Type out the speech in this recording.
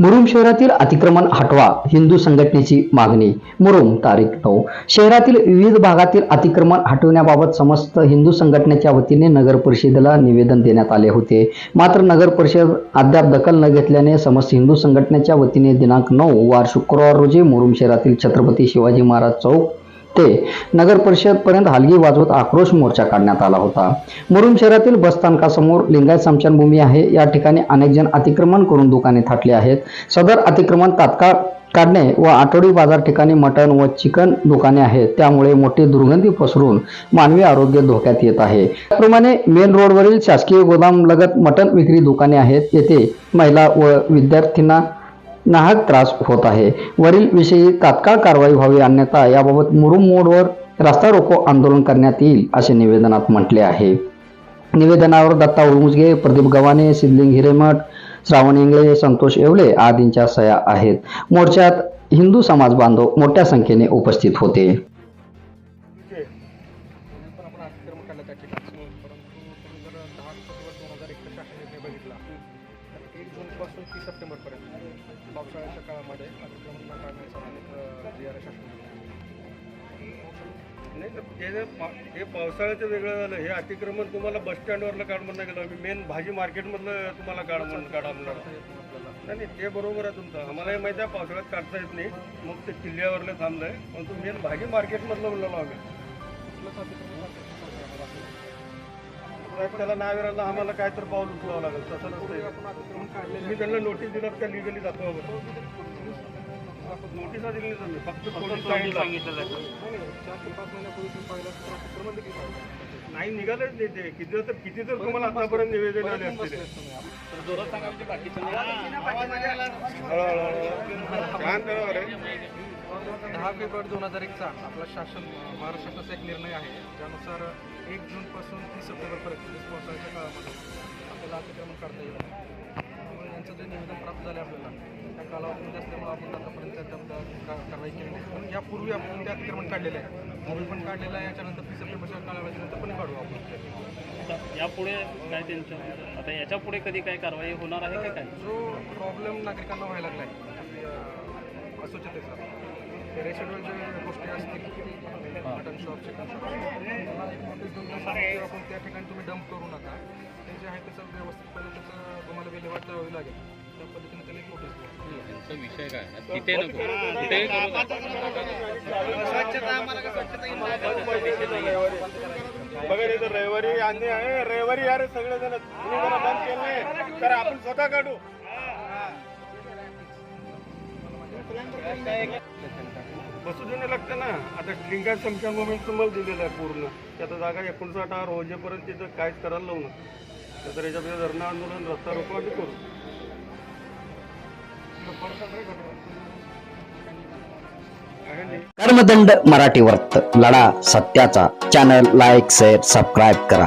मुरुम शहरातील अतिक्रमण हटवा हिंदू संघटनेची मागणी. मुरुम तारीख नऊ. शहरातील विविध भागातील अतिक्रमण हटवण्याबाबत समस्त हिंदू संघटनेच्या वतीने नगर परिषदेला निवेदन देण्यात आले होते. मात्र नगर परिषद अद्याप दखल न घेतल्याने समस्त हिंदू संघटनेच्या वतीने दिनांक नऊ वार शुक्रवार रोजी मुरुम शहरातील छत्रपती शिवाजी महाराज चौक ते नगर परिषदपर्यंत हालगी हलगी वाजवत आक्रोश मोर्चा काढण्यात आला होता. मुरुम शहरातील बसस्थानकासमोर लिंगायत समशानभूमी आहे. या ठिकाणी अनेक जण अतिक्रमण करून दुकाने थाटली आहेत. सदर अतिक्रमण तात्काळ काढणे व आठवडी बाजार ठिकाणी मटण व चिकन दुकाने आहेत. त्यामुळे मोठी दुर्गंधी पसरून मानवी आरोग्य धोक्यात येत आहे. त्याप्रमाणे मेन रोडवरील शासकीय गोदाम लगत मटण विक्री दुकाने आहेत. येथे महिला व विद्यार्थ्यांना नाहक त्रास होत आहे. वरील विषयी तात्काळ कारवाई व्हावी अन्यथा याबाबत मुरुम मोडवर रस्ता रोको आंदोलन करण्यात येईल असे निवेदनात म्हटले आहे. निवेदनावर दत्ता उळमुजगे प्रदीप गव्हाणे सिद्धलिंग हिरेमठ श्रावण इंगळे संतोष येवले आदींच्या सह्या आहेत. मोर्चात हिंदू समाज बांधव मोठ्या संख्येने उपस्थित होते. परंतु जर दहा दोन हजार बघितला एक जूनपासून तीस सप्टेंबरपर्यंत. पावसाळ्याच्या काळामध्ये अतिक्रमण न काढण्याचा अनेक जी आर शासन नाही तर ते जे पा- हे पावसाळ्याचं वेगळं झालं हे अतिक्रमण तुम्हाला बस स्टँडवरलं काढ म्हणणं गेलं आम्ही मेन भाजी मार्केटमधलं तुम्हाला काढ म्हणून काढा म्हणणार नाही नाही ते बरोबर आहे तुमचं. आम्हालाही माहिती आहे पावसाळ्यात काढता येत नाही. मग ते किल्ल्यावरलं थांबलंय. पण तुम्ही मेन भाजी मार्केटमधलं म्हणलेलो आम्ही साहेब त्याला नाही विरायला आम्हाला काय तर पाऊल उचलावं लागेल तसं नसतं तुम्ही त्यांना नोटीस दिलात का लिगली दाखवा नोटिसा दिली नाही फक्त पोलीस सांगितलं. नाही निघालच नाही ते. किती तर किती तर तुम्हाला आतापर्यंत निवेदन आले. छान करावं रे. दहा फेब्रुवारी दोन हजार एकचा आपला शासन महाराष्ट्र शासनाचा एक निर्णय आहे ज्यानुसार एक जूनपासून तीस सप्टेंबरपर्यंत म्हणजे पावसाळ्याच्या काळामध्ये आपल्याला अतिक्रमण काढता येईल. त्यामुळे यांचं जे निवेदन प्राप्त झालं आपल्याला त्या कालावधीमध्ये असल्यामुळे आपण आतापर्यंत का- कारवाई केली नाही. पण यापूर्वी आपण ते अतिक्रमण काढलेलं आहे पूर्वी पण काढलेलं आहे याच्यानंतर तीस सप्टेंबरच्या कालावधीनंतर पण काढू आपण. आता यापुढे काय त्यांच्या आता याच्यापुढे कधी काय कारवाई होणार आहे का काय? जो प्रॉब्लेम नागरिकांना व्हायला लागला आहे अस्वच्छतेचा ते गोष्टी असतील मटन शॉप चिकन शॉप आपण त्या ठिकाणी तुम्ही डंप करू नका. ते जे आहे त्याचं व्यवस्थित पद्धतीचं तुम्हाला विल्हेवाट लावावी लागेल. त्या पद्धतीने त्याला एक नोटीस द्या. विषय काय? तिथे नको. कुठेही करू नका. बघा इथं रविवारी आणणे आहे रविवारी यार सगळे जण बंद केलं तर आपण स्वतः काढू. बसू देणं लागतं ना आता लिंगायत समशान मोमेंट तुम्हाला दिलेलं आहे पूर्ण. त्याचा जागा एकोणसाठ आर होजेपर्यंत तिथं काहीच करायला लावू नका. तर याच्यापेक्षा धरणं आंदोलन रस्ता रोको आम्ही करू. कर्मदंड मराठी वर्त. लढा सत्याचा. चॅनल लाईक शेअर सबस्क्राईब करा.